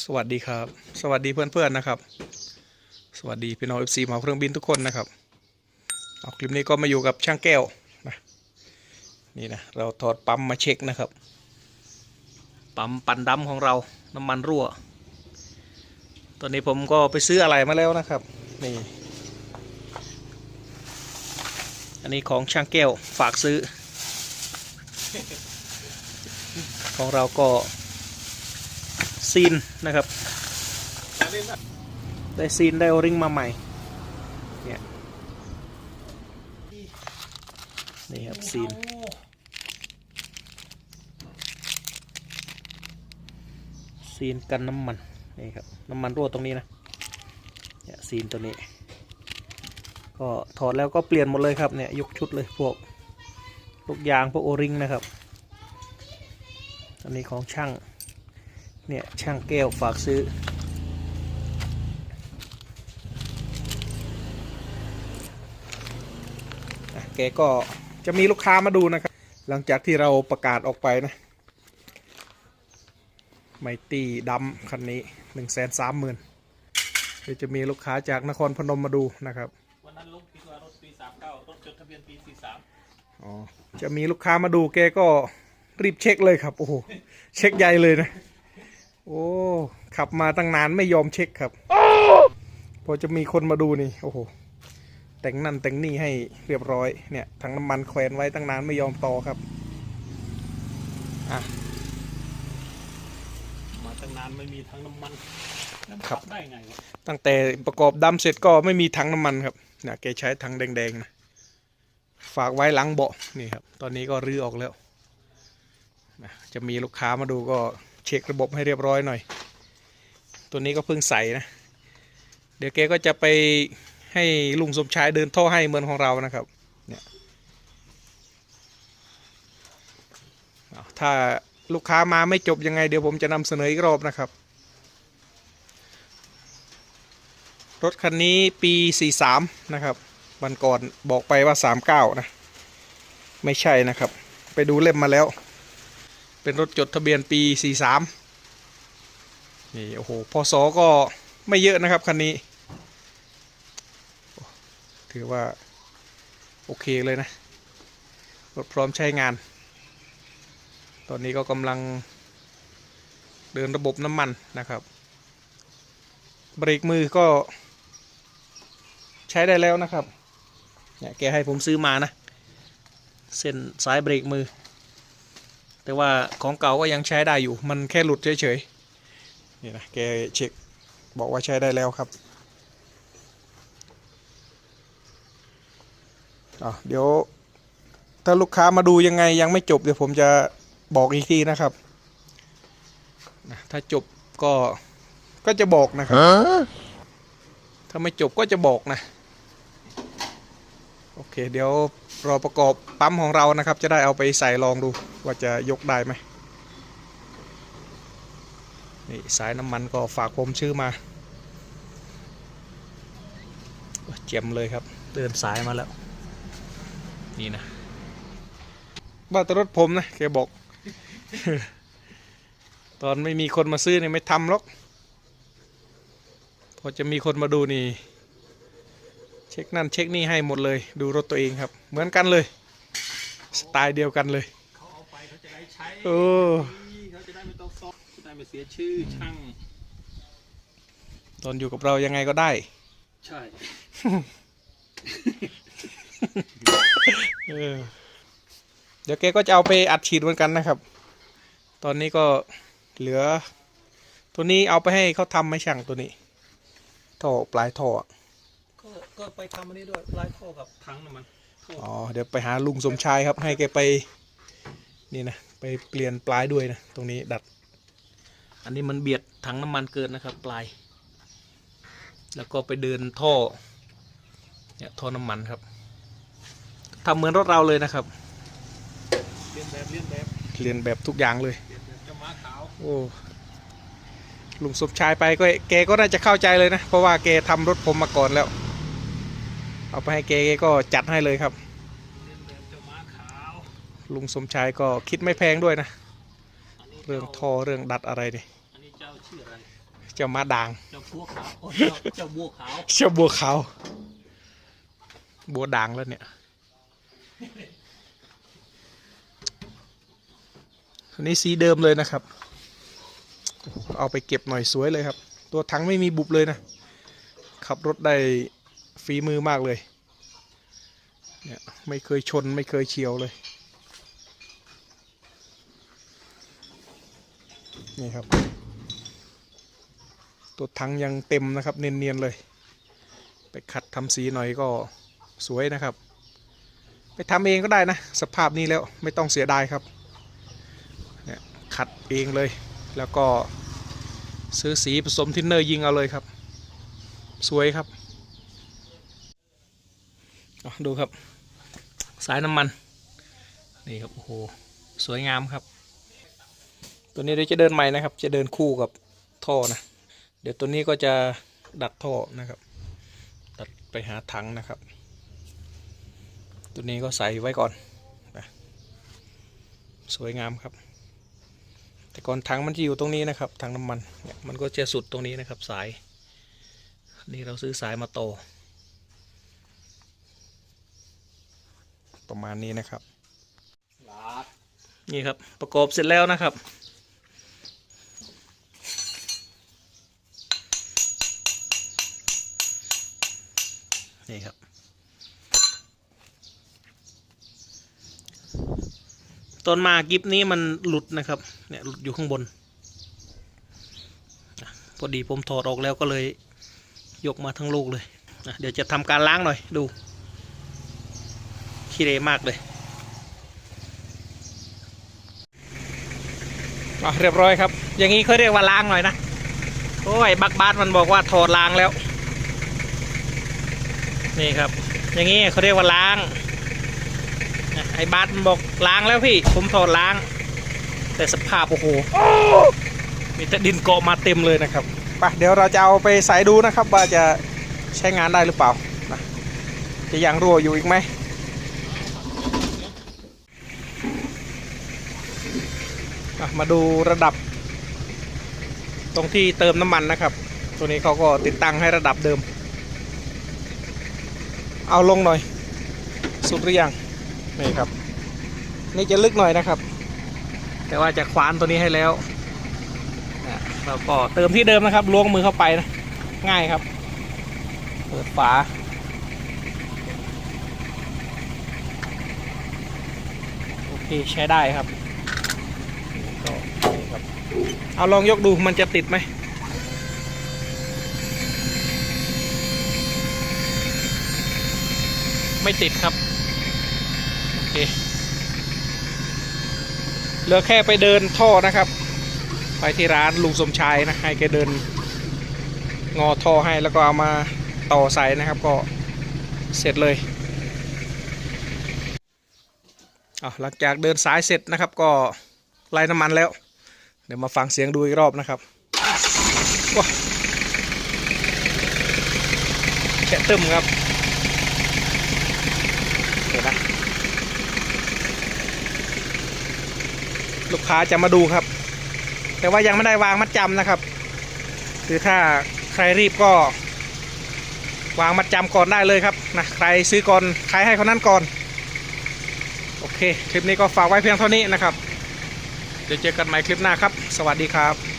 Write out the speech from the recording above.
สวัสดีครับ สวัสดีเพื่อนๆนะครับ สวัสดีพี่น้องเอฟซีมาเครื่องบินทุกคนนะครับเอาคลิปนี้ก็มาอยู่กับช่างแก้วนะนี่นะเราถอดปั๊มมาเช็คนะครับ ปั๊มปั่นดำของเราน้ำมันรั่ว ตอนนี้ผมก็ไปซื้ออะไรมาแล้วนะครับนี่อันนี้ของช่างแก้วฝากซื้อ ของเราก็ ซีนนะครับ ได้ซีนได้โอริงมาใหม่ เนี่ย นี่ครับซีน ซีนกันน้ำมัน นี่ครับ น้ำมันรั่วตรงนี้นะ เนี่ยซีนตัวนี้ ก็ถอดแล้วก็เปลี่ยนหมดเลยครับ เนี่ยยกชุดเลยพวกลูกยางพวกโอริงนะครับอันนี้ของช่าง เนี่ยช่างแก้วฝากซื้ออะแกก็จะมีลูกค้ามาดูนะครับ หลังจากที่เราประกาศออกไปนะ ไมตี้ดำคันนี้หนึ่งแสนสามหมื่นเดี๋ยวจะมีลูกค้าจากนครพนมมาดูนะครับ วันนั้นลงผิดว่ารถปีสามเก้ารถจดทะเบียนปีสี่สามอ๋อ จะมีลูกค้ามาดูแกก็รีบเช็คเลยครับ โอ้โห เช็คใหญ่เลยนะ โอ้ ขับมาตั้งนานไม่ยอมเช็คครับพอจะมีคนมาดูนี่ โอ้โห แต่งนั่นแต่งนี่ให้เรียบร้อย เนี่ย ถังน้ำมันแขวนไว้ตั้งนานไม่ยอมต่อครับ อะ มาตั้งนานไม่มีทั้งน้ำมันแล้วมันครับขัได้ไงวะตั้งแต่ประกอบดำเสร็จก็ไม่มีถังน้ำมันครับเนี่ยแกใช้ถังแดงๆนะ ฝากไว้หลังเบาะนี่ครับ ตอนนี้ก็รื้อออกแล้วนะจะมีลูกค้ามาดูก็ เช็คระบบให้เรียบร้อยหน่อย ตัวนี้ก็เพิ่งใส่นะ เดี๋ยวแกก็จะไปให้ลุงสมชายเดินท่อให้เหมือนของเรานะครับ เนี่ยถ้าลูกค้ามาไม่จบยังไงเดี๋ยวผมจะนำเสนออีกรอบนะครับ รถคันนี้ปี 43 นะครับ วันก่อนบอกไปว่า 39 นะ ไม่ใช่นะครับ ไปดูเล่มมาแล้ว เป็นรถจดทะเบียนปี 43 นี่ โอ้โหพศก็ไม่เยอะนะครับ คันนี้ ถือว่า โอเคเลยนะ รถพร้อมใช้งาน ตอนนี้ก็กำลังเดินระบบน้ำมันนะครับ เบรกมือก็ใช้ได้แล้วนะครับ เนี่ยแกให้ผมซื้อมานะ เส้นสายเบรกมือ แต่ว่าของเก่าก็ยังใช้ได้อยู่ มันแค่หลุดเฉยๆ นี่นะแกเช็คบอกว่าใช้ได้แล้วครับอะเดี๋ยว ถ้าลูกค้ามาดูยังไงยังไม่จบเดี๋ยวผมจะบอกอีกทีนะครับนะถ้าจบก็ก็จะบอกนะครับถ้าไม่จบก็จะบอกนะ โอเค เดี๋ยวรอประกอบปั๊มของเรานะครับ จะได้เอาไปใส่ลองดู ว่าจะยกได้ไหมนี่สายน้ำมันก็ฝากผมชื่อมาโอ้ยเจียมเลยครับ เดินสายมาแล้ว นี่นะบ้านแตรถผมนะแกบอก ตอนไม่มีคนมาซื้อเนี่ยไม่ทำหรอก พอจะมีคนมาดูนี่ เช็คนั่นเช็คนี่ให้หมดเลย ดูรถตัวเองครับ เหมือนกันเลย สไตล์เดียวกันเลย ได้ใช้เออเขาจะได้ไม่ต้องซ่อมจะได้ไม่เสียชื่อช่าง ตอนอยู่กับเรายังไงก็ได้ ใช่เออเดี๋ยวแกก็จะเอาไปอัดฉีดเหมือนกันนะครับ ตอนนี้ก็เหลือ ตัวนี้เอาไปให้เขาทำไม่ช่างตัวนี้ท่อปลายท่ออะก็ก็ไปทำอันนี้ด้วยไล่ท่อกับถังน้ำมันท่ออ๋อเดี๋ยวไปหาลุงสมชายครับ ให้แกไป นี่นะ ไปเปลี่ยนปลายด้วยนะ ตรงนี้ดัด อันนี้มันเบียดถังน้ำมันเกินนะครับ ปลาย แล้วก็ไปเดินท่อเนี่ยท่อน้ำมันครับทำเหมือนรถเราเลยนะครับเลียนแบบเลียนแบบเรียนแบบทุกอย่างเลยเลียนแบบเจะม้าขาวโอ้ลุงสมชายไปก็แกก็น่าจะเข้าใจเลยนะ เพราะว่าแกทำรถผมมาก่อนแล้ว เอาไปให้แกแกก็จัดให้เลยครับ เลียนแบบเจะม้าขาว ลุงสมชายก็คิดไม่แพงด้วยนะอันนี้เรื่องท่อเรื่องดัดอะไรนี่อันนี้เจ้าชื่ออะไรเจ้ามาด่าง เจ้าบัวขาวโอ้เจ้าเจ้าบัวขาวเจ้าบัวขาวบัวด่างแล้วเนี่ยอันนี้สีเดิมเลยนะครับ เอาไปเก็บหน่อยสวยเลยครับ ตัวถังไม่มีบุบเลยนะ ขับรถได้ฝีมือมากเลย เนี่ยไม่เคยชนไม่เคยเฉียวเลย นี่ครับ ตัวถังยังเต็มนะครับ เนียนๆเลย ไปขัดทำสีหน่อยก็สวยนะครับ ไปทำเองก็ได้นะ สภาพนี้แล้วไม่ต้องเสียดายครับเนี่ยขัดเองเลย แล้วก็ซื้อสีผสมทินเนอร์ยิงเอาเลยครับ สวยครับดูครับ สายน้ำมัน นี่ครับ โอ้โห สวยงามครับ ตัวนี้เดี๋ยวจะเดินใหม่นะครับ จะเดินคู่กับท่อนะ เดี๋ยวตัวนี้ก็จะดัดท่อนะครับ ดัดไปหาถังนะครับ ตัวนี้ก็ใส่ไว้ก่อนนะสวยงามครับ แต่ก่อนถังมันจะอยู่ตรงนี้นะครับถังน้ำมันเนี่ยมันก็จะสุดตรงนี้นะครับสายนี่เราซื้อสายมาโต ประมาณนี้นะครับนี่ครับประกอบเสร็จแล้วนะครับ นี่ครับ ตอนมากิฟนี้มันหลุดนะครับ เนี่ยหลุดอยู่ข้างบน พอดีผมถอดออกแล้วก็เลยยกมาทั้งลูกเลย เดี๋ยวจะทำการล้างหน่อยดูขี้เรมากเลยอะเรียบร้อยครับ อย่างนี้เขาเรียกว่าล้างหน่อยนะ โอ้ย บักบาสมันบอกว่าถอดล้างแล้ว นี่ครับ อย่างนี้เขาเรียกว่าล้างไอ้บาสมันบอกล้างแล้วพี่ ผมถอดล้าง แต่สภาพโอ้โหมีแต่ดินเกาะมาเต็มเลยนะครับไปเดี๋ยวเราจะเอาไปใส่ดูนะครับ ว่าจะใช้งานได้หรือเปล่านะจะยังรั่วอยู่อีกไหมมาดูระดับ ตรงที่เติมน้ำมันนะครับ ตัวนี้เขาก็ติดตั้งให้ระดับเดิม เอาลงหน่อย สุดหรือยังนี่ครับ นี่จะลึกหน่อยนะครับ แต่ว่าจะขวานตัวนี้ให้แล้วเราก็เติมที่เดิมนะครับล้วงมือเข้าไปนะ ง่ายครับ เปิดฝาโอเคใช้ได้ครับก็นี่ครับ เอาลองยกดูมันจะติดไหม ไม่ติดครับโอเคเหลือแค่ไปเดินท่อนะครับ ไปที่ร้านลุงสมชายนะให้แกเดิน งอท่อให้แล้วก็เอามาต่อใส่นะครับ ก็เสร็จเลยหลังจากเดินสายเสร็จนะครับ ก็ไล่น้ำมันแล้ว เดี๋ยวมาฟังเสียงดูอีกรอบนะครับแฉะตึมครับเดี๋ยวนะ ลูกค้าจะมาดูครับ แต่ว่ายังไม่ได้วางมัดจำนะครับ คือถ้าใครรีบก็ วางมัดจำก่อนได้เลยครับนะใครซื้อก่อนขายให้คนนั้นก่อน โอเค คลิปนี้ก็ฝากไว้เพียงเท่านี้นะครับจะเจอกันใหม่คลิปหน้าครับ สวัสดีครับ